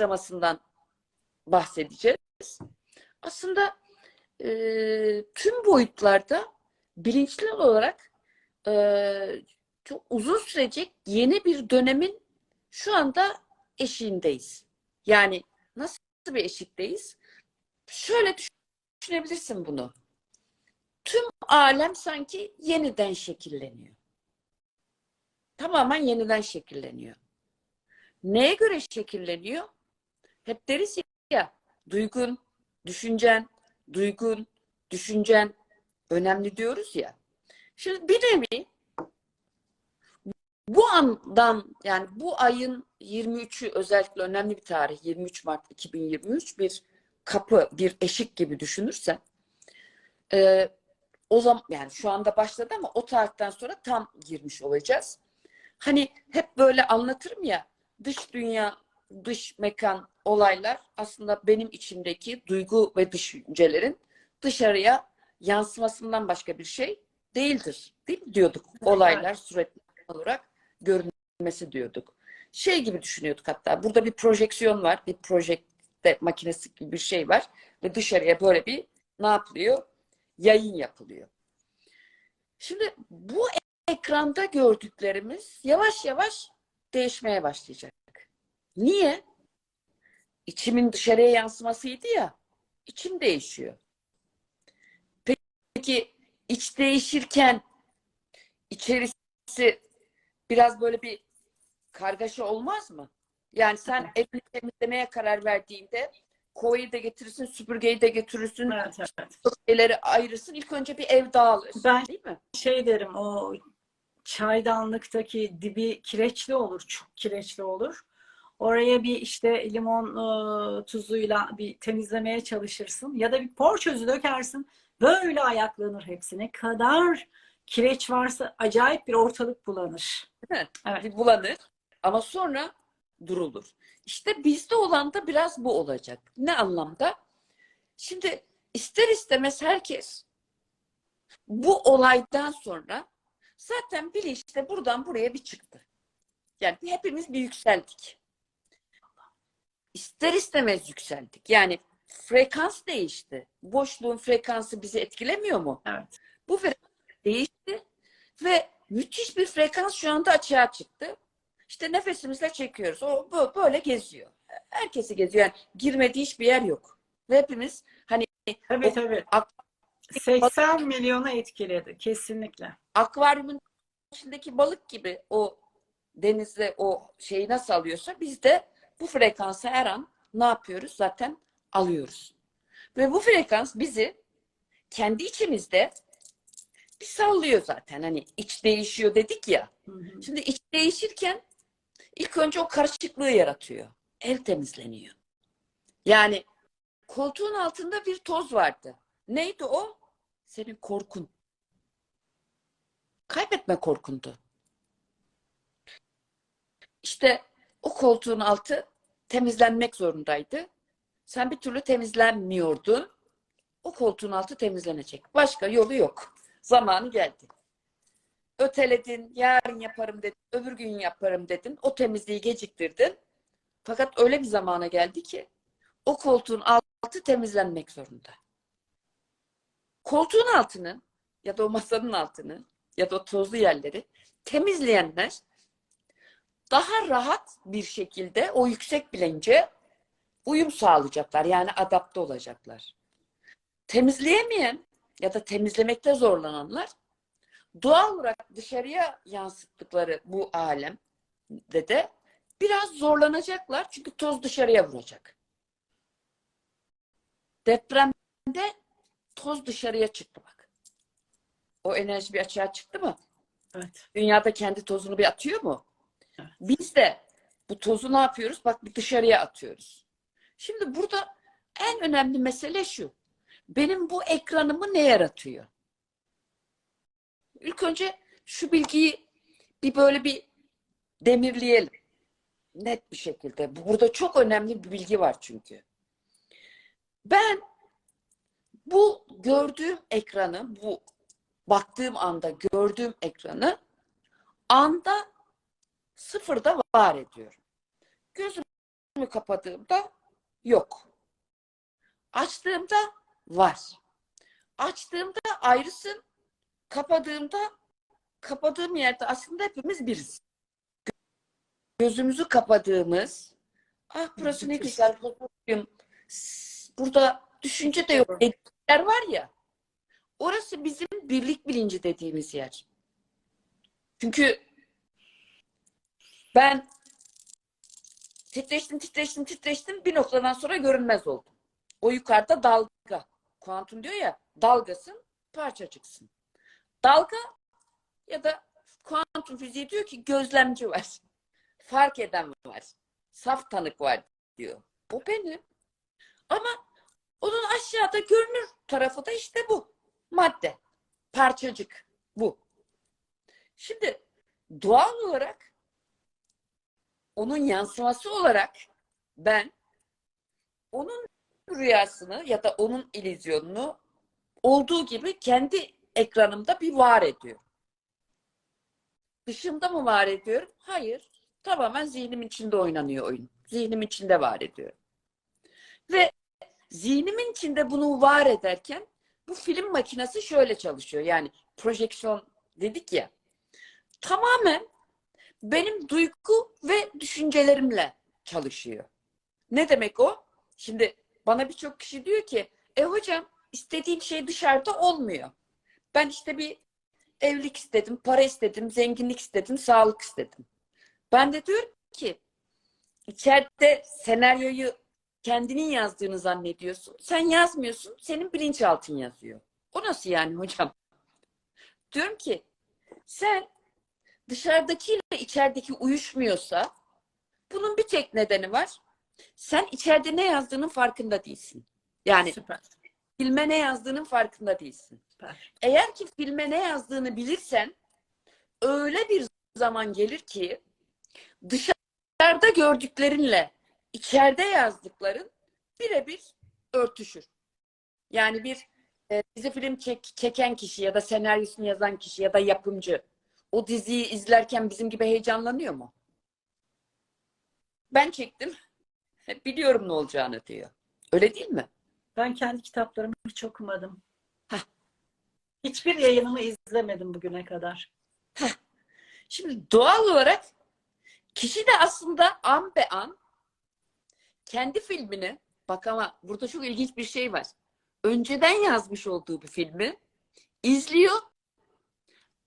sıçramasından bahsedeceğiz. Aslında e, tüm boyutlarda bilinçli olarak e, çok uzun sürecek yeni bir dönemin şu anda eşiğindeyiz. Yani nasıl bir eşikteyiz? Şöyle düşünebilirsin bunu. Tüm alem sanki yeniden şekilleniyor. Tamamen yeniden şekilleniyor. Neye göre şekilleniyor? Hep deriz ya, duygun, düşüncen, duygun, düşüncen önemli diyoruz ya. Şimdi bir nevi bu andan yani bu ayın 23'ü özellikle önemli bir tarih 23 Mart 2023 bir kapı bir eşik gibi düşünürsen e, o zaman yani şu anda başladı ama o tarihten sonra tam girmiş olacağız. Hani hep böyle anlatırım ya dış dünya dış mekan olaylar aslında benim içimdeki duygu ve düşüncelerin dışarıya yansımasından başka bir şey değildir. Değil mi diyorduk? Olaylar sürekli olarak görünmesi diyorduk. Şey gibi düşünüyorduk hatta. Burada bir projeksiyon var. Bir projekte makinesi gibi bir şey var. Ve dışarıya böyle bir ne yapılıyor? Yayın yapılıyor. Şimdi bu ekranda gördüklerimiz yavaş yavaş değişmeye başlayacak. Niye? İçimin dışarıya yansımasıydı ya. İçim değişiyor. Peki iç değişirken içerisi biraz böyle bir kargaşa olmaz mı? Yani sen evini temizlemeye karar verdiğinde kovayı da getirirsin, süpürgeyi de getirirsin, Evet, evet. şeyleri ayırırsın. İlk önce bir ev dağılır. Ben değil mi? şey derim o çaydanlıktaki dibi kireçli olur, çok kireçli olur. Oraya bir işte limon e, tuzuyla bir temizlemeye çalışırsın ya da bir porçözü dökersin. Böyle ayaklanır hepsi. Ne kadar kireç varsa acayip bir ortalık bulanır. Evet. Bir bulanır ama sonra durulur. İşte bizde olan da biraz bu olacak. Ne anlamda? Şimdi ister istemez herkes bu olaydan sonra zaten bilinçte buradan buraya bir çıktı. Yani hepimiz bir yükseldik. İster istemez yükseldik. Yani frekans değişti. Boşluğun frekansı bizi etkilemiyor mu? Evet. Bu frekans değişti ve müthiş bir frekans şu anda açığa çıktı. İşte nefesimizle çekiyoruz. O bu- böyle geziyor. Herkesi geziyor. Yani girmediği hiçbir yer yok. Ve hepimiz hani Tabii O- tabii. ak- 80 milyonu etkiledi kesinlikle. akvaryumun içindeki balık gibi o denizde o şeyi nasıl alıyorsa biz de bu frekansı her an ne yapıyoruz? Zaten alıyoruz. Ve bu frekans bizi kendi içimizde bir sallıyor zaten. Hani iç değişiyor dedik ya. Hı hı. Şimdi iç değişirken ilk önce o karışıklığı yaratıyor. El temizleniyor. Yani koltuğun altında bir toz vardı. Neydi o? Senin korkun. Kaybetme korkundu. İşte o koltuğun altı temizlenmek zorundaydı. Sen bir türlü temizlenmiyordun. O koltuğun altı temizlenecek. Başka yolu yok. Zamanı geldi. Öteledin, yarın yaparım dedin, öbür gün yaparım dedin. O temizliği geciktirdin. Fakat öyle bir zamana geldi ki o koltuğun altı temizlenmek zorunda. Koltuğun altını ya da o masanın altını ya da o tozlu yerleri temizleyenler daha rahat bir şekilde o yüksek bilince uyum sağlayacaklar. Yani adapte olacaklar. Temizleyemeyen ya da temizlemekte zorlananlar doğal olarak dışarıya yansıttıkları bu alemde de biraz zorlanacaklar. Çünkü toz dışarıya vuracak. Depremde toz dışarıya çıktı bak. O enerji bir açığa çıktı mı? Evet. Dünyada kendi tozunu bir atıyor mu? Biz de bu tozu ne yapıyoruz? Bak bir dışarıya atıyoruz. Şimdi burada en önemli mesele şu. Benim bu ekranımı ne yaratıyor? İlk önce şu bilgiyi bir böyle bir demirleyelim. Net bir şekilde. Burada çok önemli bir bilgi var çünkü. Ben bu gördüğüm ekranı, bu baktığım anda gördüğüm ekranı anda sıfırda var ediyorum. Gözüm gözümü kapadığımda yok. Açtığımda var. Açtığımda ayrısın. Kapadığımda kapadığım yerde aslında hepimiz biriz. Gözümüzü kapadığımız ah burası ne güzel huzurluyum. Burada düşünce de yok. Yer var ya. Orası bizim birlik bilinci dediğimiz yer. Çünkü ben titreştim, titreştim, titreştim. Bir noktadan sonra görünmez oldum. O yukarıda dalga. Kuantum diyor ya dalgasın, parçacıksın. Dalga ya da kuantum fiziği diyor ki gözlemci var. Fark eden var. Saf tanık var diyor. O benim. Ama onun aşağıda görünür tarafı da işte bu. Madde. Parçacık. Bu. Şimdi doğal olarak onun yansıması olarak ben onun rüyasını ya da onun illüzyonunu olduğu gibi kendi ekranımda bir var ediyorum. Dışımda mı var ediyorum? Hayır. Tamamen zihnim içinde oynanıyor oyun. Zihnim içinde var ediyorum. Ve zihnimin içinde bunu var ederken bu film makinesi şöyle çalışıyor. Yani projeksiyon dedik ya. Tamamen benim duygu ve düşüncelerimle çalışıyor. Ne demek o? Şimdi bana birçok kişi diyor ki e hocam istediğim şey dışarıda olmuyor. Ben işte bir evlilik istedim, para istedim, zenginlik istedim, sağlık istedim. Ben de diyorum ki içeride senaryoyu kendinin yazdığını zannediyorsun. Sen yazmıyorsun, senin bilinçaltın yazıyor. O nasıl yani hocam? Diyorum ki sen dışarıdakiyle içerideki uyuşmuyorsa bunun bir tek nedeni var. Sen içeride ne yazdığının farkında değilsin. Yani Süper. filme ne yazdığının farkında değilsin. Süper. Eğer ki filme ne yazdığını bilirsen öyle bir zaman gelir ki dışarıda gördüklerinle içeride yazdıkların birebir örtüşür. Yani bir e, dizi film çek- çeken kişi ya da senaryosunu yazan kişi ya da yapımcı o diziyi izlerken bizim gibi heyecanlanıyor mu? Ben çektim. Biliyorum ne olacağını diyor. Öyle değil mi? Ben kendi kitaplarımı hiç okumadım. Heh. Hiçbir yayınımı izlemedim bugüne kadar. Şimdi doğal olarak kişi de aslında an be an kendi filmini bak ama burada çok ilginç bir şey var. Önceden yazmış olduğu bir filmi izliyor.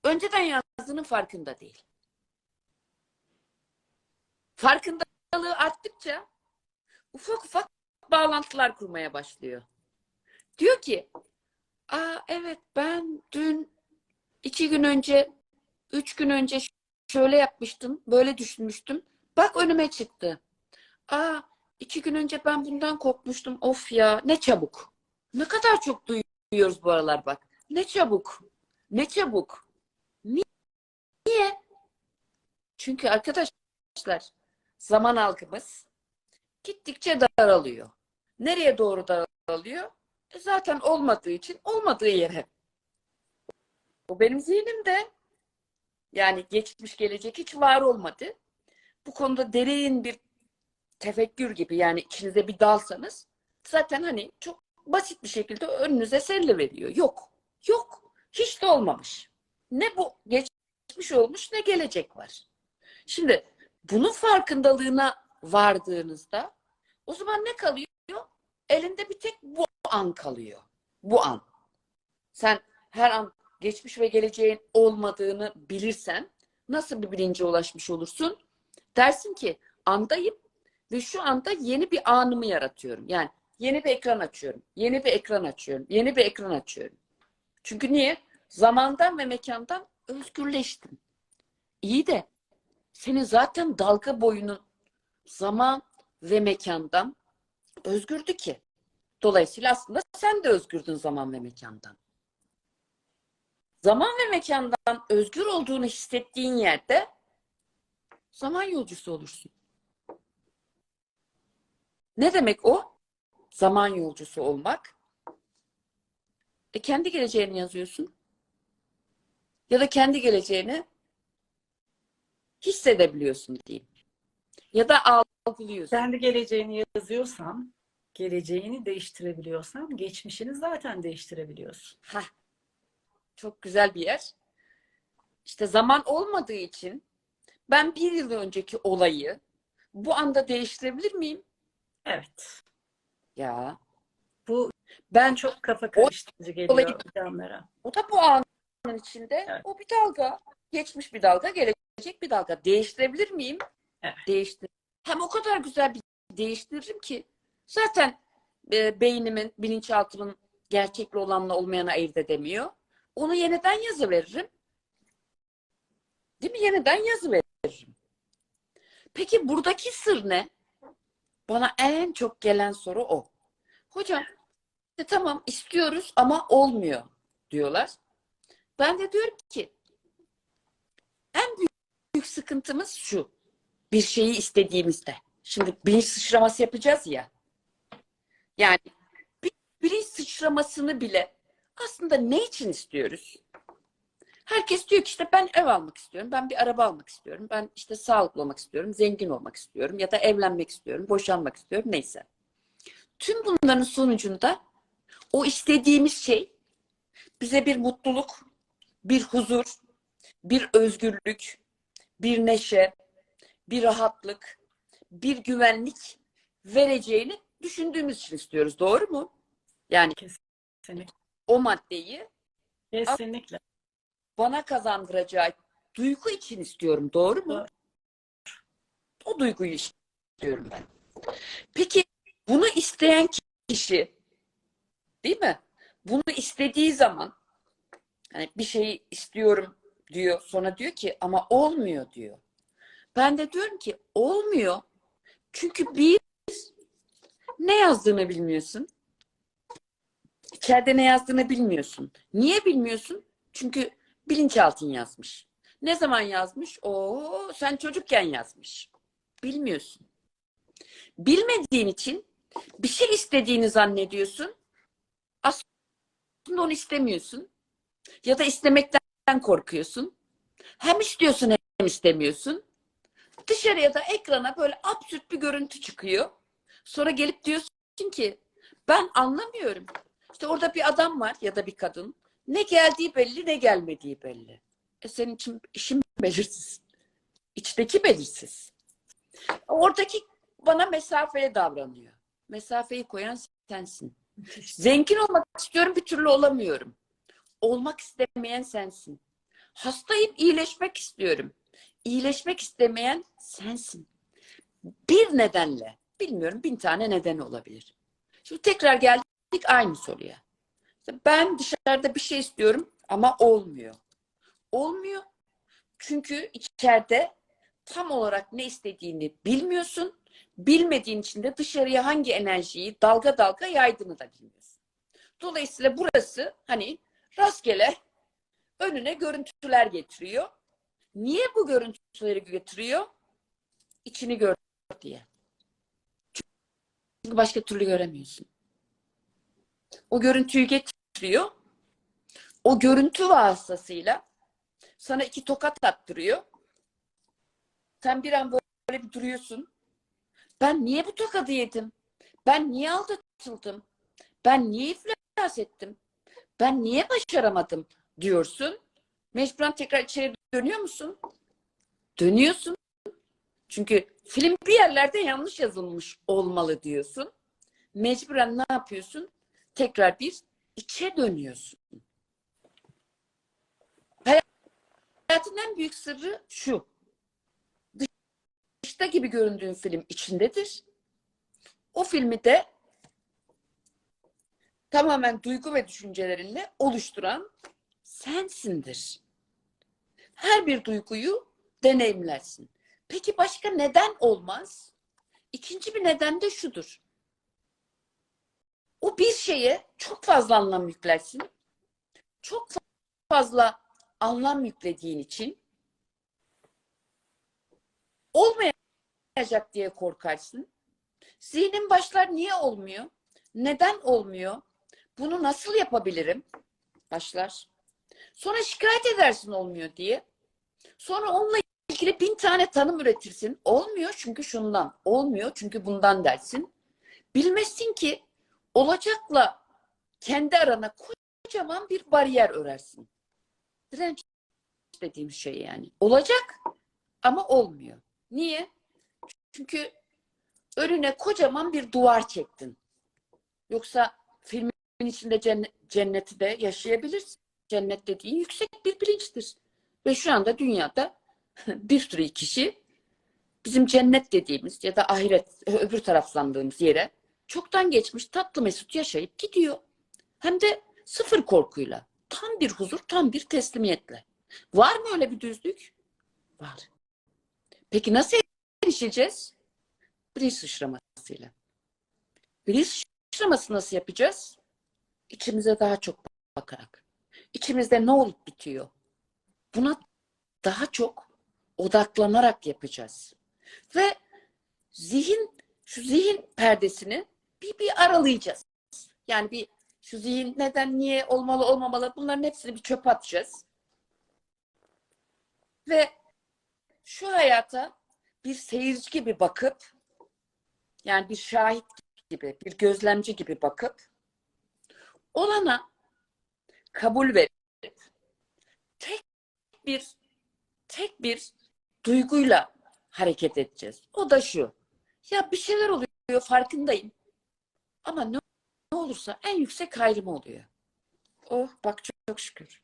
Önceden yazdığının farkında değil. Farkındalığı arttıkça ufak ufak bağlantılar kurmaya başlıyor. Diyor ki Aa evet ben dün iki gün önce üç gün önce şöyle yapmıştım, böyle düşünmüştüm. Bak önüme çıktı. Aa, iki gün önce ben bundan korkmuştum. Of ya, ne çabuk. Ne kadar çok duyuyoruz bu aralar bak. Ne çabuk. Ne çabuk. Ni- Niye? Çünkü arkadaşlar zaman algımız gittikçe daralıyor. Nereye doğru daralıyor? E zaten olmadığı için olmadığı yere. Bu benim zihnimde. Yani geçmiş gelecek hiç var olmadı. Bu konuda derin bir tefekkür gibi yani içinize bir dalsanız zaten hani çok basit bir şekilde önünüze serili veriyor. Yok. Yok. Hiç de olmamış. Ne bu geçmiş olmuş ne gelecek var. Şimdi bunun farkındalığına vardığınızda o zaman ne kalıyor? Elinde bir tek bu an kalıyor. Bu an. Sen her an geçmiş ve geleceğin olmadığını bilirsen nasıl bir bilince ulaşmış olursun? Dersin ki andayım ve şu anda yeni bir anımı yaratıyorum. Yani yeni bir ekran açıyorum. Yeni bir ekran açıyorum. Yeni bir ekran açıyorum. Çünkü niye? Zamandan ve mekandan özgürleştim. İyi de senin zaten dalga boyunun zaman ve mekandan özgürdü ki. Dolayısıyla aslında sen de özgürdün zaman ve mekandan. Zaman ve mekandan özgür olduğunu hissettiğin yerde zaman yolcusu olursun. Ne demek o? Zaman yolcusu olmak. E kendi geleceğini yazıyorsun. Ya da kendi geleceğini hissedebiliyorsun diyeyim. Ya da algılıyorsun. Kendi geleceğini yazıyorsan, geleceğini değiştirebiliyorsan, geçmişini zaten değiştirebiliyorsun. Heh. Çok güzel bir yer. İşte zaman olmadığı için ben bir yıl önceki olayı bu anda değiştirebilir miyim? Evet. Ya Bu ben çok kafa karıştırıcı geliyor olayı- insanlara. o da bu anın içinde Evet. o bir dalga. Geçmiş bir dalga, gelecek bir dalga. Değiştirebilir miyim? Evet. Değiştir. Hem o kadar güzel bir değiştiririm ki zaten e, beynimin, bilinçaltımın gerçekli olanla olmayanı ayırt edemiyor. Onu yeniden yazıveririm. Değil mi? Yeniden yazıveririm. Peki buradaki sır ne? Bana en çok gelen soru o. Hocam işte tamam istiyoruz ama olmuyor diyorlar. Ben de diyorum ki en büyük, büyük sıkıntımız şu. Bir şeyi istediğimizde. Şimdi bilinç sıçraması yapacağız ya. Yani bir bilinç sıçramasını bile aslında ne için istiyoruz? Herkes diyor ki işte ben ev almak istiyorum, ben bir araba almak istiyorum, ben işte sağlıklı olmak istiyorum, zengin olmak istiyorum ya da evlenmek istiyorum, boşanmak istiyorum neyse. Tüm bunların sonucunda o istediğimiz şey bize bir mutluluk, bir huzur, bir özgürlük, bir neşe, bir rahatlık, bir güvenlik vereceğini düşündüğümüz için istiyoruz. Doğru mu? Yani Kesinlikle. o maddeyi Kesinlikle. bana kazandıracağı duygu için istiyorum. Doğru mu? Doğru. O duyguyu istiyorum ben. Peki bunu isteyen kişi değil mi? Bunu istediği zaman hani bir şeyi istiyorum diyor. Sonra diyor ki ama olmuyor diyor. Ben de diyorum ki olmuyor. Çünkü bir ne yazdığını bilmiyorsun. İçeride ne yazdığını bilmiyorsun. Niye bilmiyorsun? Çünkü bilinçaltın yazmış. Ne zaman yazmış? Oo, sen çocukken yazmış. Bilmiyorsun. Bilmediğin için bir şey istediğini zannediyorsun. Aslında onu istemiyorsun. Ya da istemekten korkuyorsun. Hem istiyorsun hem istemiyorsun. Dışarıya da ekrana böyle absürt bir görüntü çıkıyor. Sonra gelip diyorsun ki ben anlamıyorum. İşte orada bir adam var ya da bir kadın. Ne geldiği belli ne gelmediği belli. E senin için işin belirsiz. İçteki belirsiz. Oradaki bana mesafeli davranıyor. Mesafeyi koyan sensin. Zengin olmak istiyorum bir türlü olamıyorum. Olmak istemeyen sensin. Hastayım iyileşmek istiyorum. İyileşmek istemeyen sensin. Bir nedenle. Bilmiyorum bin tane neden olabilir. Şimdi tekrar geldik aynı soruya. Ben dışarıda bir şey istiyorum ama olmuyor. Olmuyor. Çünkü içeride tam olarak ne istediğini bilmiyorsun. Bilmediğin için de dışarıya hangi enerjiyi dalga dalga yaydığını da bilmiyorsun. Dolayısıyla burası hani rastgele önüne görüntüler getiriyor. Niye bu görüntüleri getiriyor? İçini gör diye. Çünkü başka türlü göremiyorsun. O görüntüyü getiriyor. O görüntü vasıtasıyla sana iki tokat attırıyor. Sen bir an böyle bir duruyorsun. Ben niye bu tokadı yedim? Ben niye aldatıldım? Ben niye iflas ettim? Ben niye başaramadım diyorsun. Mecburen tekrar içeri dönüyor musun? Dönüyorsun. Çünkü film bir yerlerde yanlış yazılmış olmalı diyorsun. Mecburen ne yapıyorsun? Tekrar bir içe dönüyorsun. Hayatın en büyük sırrı şu. Dışta gibi göründüğün film içindedir. O filmi de tamamen duygu ve düşüncelerinle oluşturan sensindir. Her bir duyguyu deneyimlersin. Peki başka neden olmaz? İkinci bir neden de şudur. O bir şeye çok fazla anlam yüklersin. Çok fazla anlam yüklediğin için olmayacak diye korkarsın. Zihnin başlar niye olmuyor? Neden olmuyor? Bunu nasıl yapabilirim? Başlar. Sonra şikayet edersin olmuyor diye. Sonra onunla ilgili bin tane tanım üretirsin. Olmuyor çünkü şundan. Olmuyor çünkü bundan dersin. Bilmezsin ki olacakla kendi arana kocaman bir bariyer örersin. Direnç dediğim şey yani. Olacak ama olmuyor. Niye? Çünkü önüne kocaman bir duvar çektin. Yoksa filmin içinde cennet, cenneti de yaşayabilirsin. Cennet dediğin yüksek bir bilinçtir. Ve şu anda dünyada bir sürü kişi bizim cennet dediğimiz ya da ahiret öbür taraflandığımız yere çoktan geçmiş tatlı mesut yaşayıp gidiyor. Hem de sıfır korkuyla. Tam bir huzur, tam bir teslimiyetle. Var mı öyle bir düzlük? Var. Peki nasıl erişeceğiz? Bilinç sıçramasıyla. Bilinç sıçraması nasıl yapacağız? İçimize daha çok bakarak. İçimizde ne olup bitiyor? Buna daha çok odaklanarak yapacağız. Ve zihin, şu zihin perdesini bir, bir aralayacağız. Yani bir şu zihin neden, niye, olmalı, olmamalı bunların hepsini bir çöpe atacağız. Ve şu hayata bir seyirci gibi bakıp yani bir şahit gibi, bir gözlemci gibi bakıp olana kabul verip tek bir tek bir duyguyla hareket edeceğiz. O da şu. Ya bir şeyler oluyor farkındayım. Ama ne, ne olursa en yüksek hayrım oluyor. Oh bak çok, çok şükür.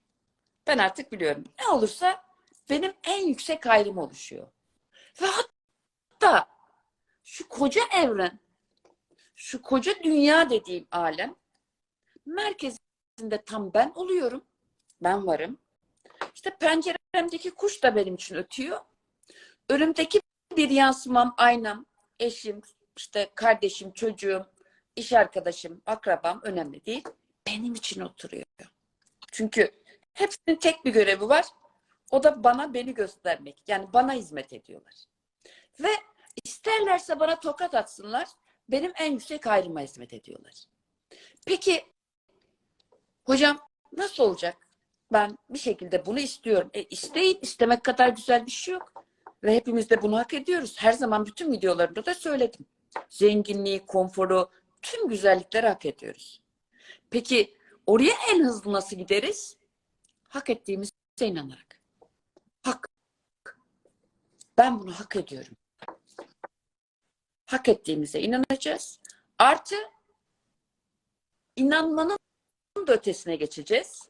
Ben artık biliyorum. Ne olursa benim en yüksek hayrım oluşuyor. Ve hatta şu koca evren, şu koca dünya dediğim alem merkezinde tam ben oluyorum. Ben varım. İşte penceremdeki kuş da benim için ötüyor. Önümdeki bir yansımam, aynam, eşim, işte kardeşim, çocuğum, iş arkadaşım, akrabam önemli değil. Benim için oturuyor. Çünkü hepsinin tek bir görevi var. O da bana beni göstermek. Yani bana hizmet ediyorlar. Ve isterlerse bana tokat atsınlar. Benim en yüksek hayrıma hizmet ediyorlar. Peki hocam nasıl olacak? Ben bir şekilde bunu istiyorum. E isteyin, istemek kadar güzel bir şey yok. Ve hepimiz de bunu hak ediyoruz. Her zaman bütün videolarımda da söyledim. Zenginliği, konforu, tüm güzellikleri hak ediyoruz. Peki oraya en hızlı nasıl gideriz? Hak ettiğimize inanarak. Hak. Ben bunu hak ediyorum. Hak ettiğimize inanacağız. Artı inanmanın da ötesine geçeceğiz.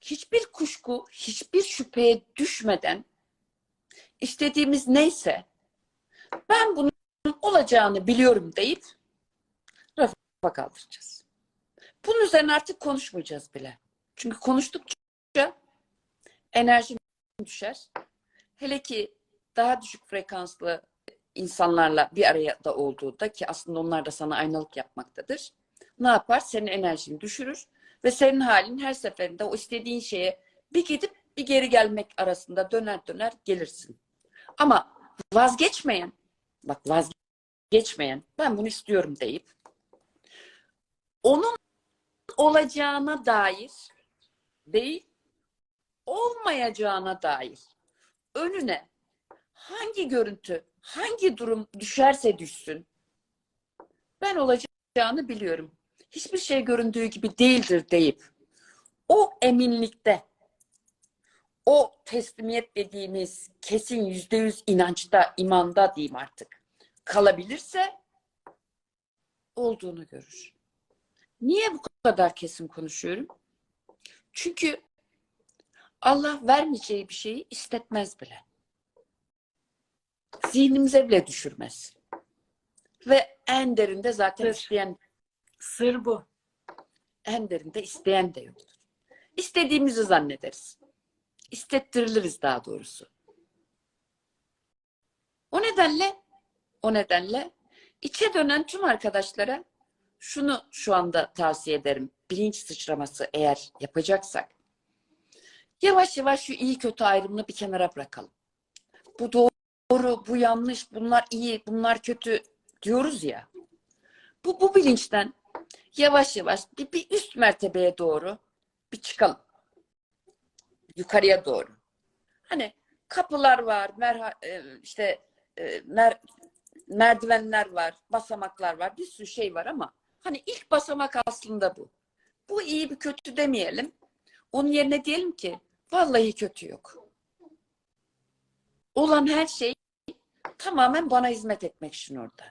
Hiçbir kuşku, hiçbir şüpheye düşmeden istediğimiz neyse ben bunun olacağını biliyorum deyip rafa kaldıracağız. Bunun üzerine artık konuşmayacağız bile. Çünkü konuştukça enerji düşer. Hele ki daha düşük frekanslı insanlarla bir arada olduğunda ki aslında onlar da sana aynalık yapmaktadır. Ne yapar? Senin enerjini düşürür ve senin halin her seferinde o istediğin şeye bir gidip bir geri gelmek arasında döner döner gelirsin. Ama vazgeçmeyen, bak vazgeçmeyen, ben bunu istiyorum deyip onun olacağına dair değil, olmayacağına dair önüne hangi görüntü, hangi durum düşerse düşsün ben olacağını biliyorum. Hiçbir şey göründüğü gibi değildir deyip o eminlikte o teslimiyet dediğimiz kesin yüzde yüz inançta, imanda diyeyim artık kalabilirse olduğunu görür. Niye bu kadar kesin konuşuyorum? Çünkü Allah vermeyeceği bir şeyi istetmez bile. Zihnimize bile düşürmez. Ve en derinde zaten isteyen, Sır bu. en derinde isteyen de yoktur. İstediğimizi zannederiz. İstettiriliriz daha doğrusu. O nedenle, o nedenle içe dönen tüm arkadaşlara şunu şu anda tavsiye ederim. Bilinç sıçraması eğer yapacaksak. Yavaş yavaş şu iyi kötü ayrımını bir kenara bırakalım. Bu doğru, bu yanlış, bunlar iyi, bunlar kötü diyoruz ya. Bu, bu bilinçten yavaş yavaş bir, bir üst mertebeye doğru bir çıkalım. Yukarıya doğru. Hani kapılar var, merha, e, işte e, mer, merdivenler var, basamaklar var, bir sürü şey var ama hani ilk basamak aslında bu. Bu iyi bir kötü demeyelim. Onun yerine diyelim ki vallahi kötü yok. Olan her şey tamamen bana hizmet etmek için orada.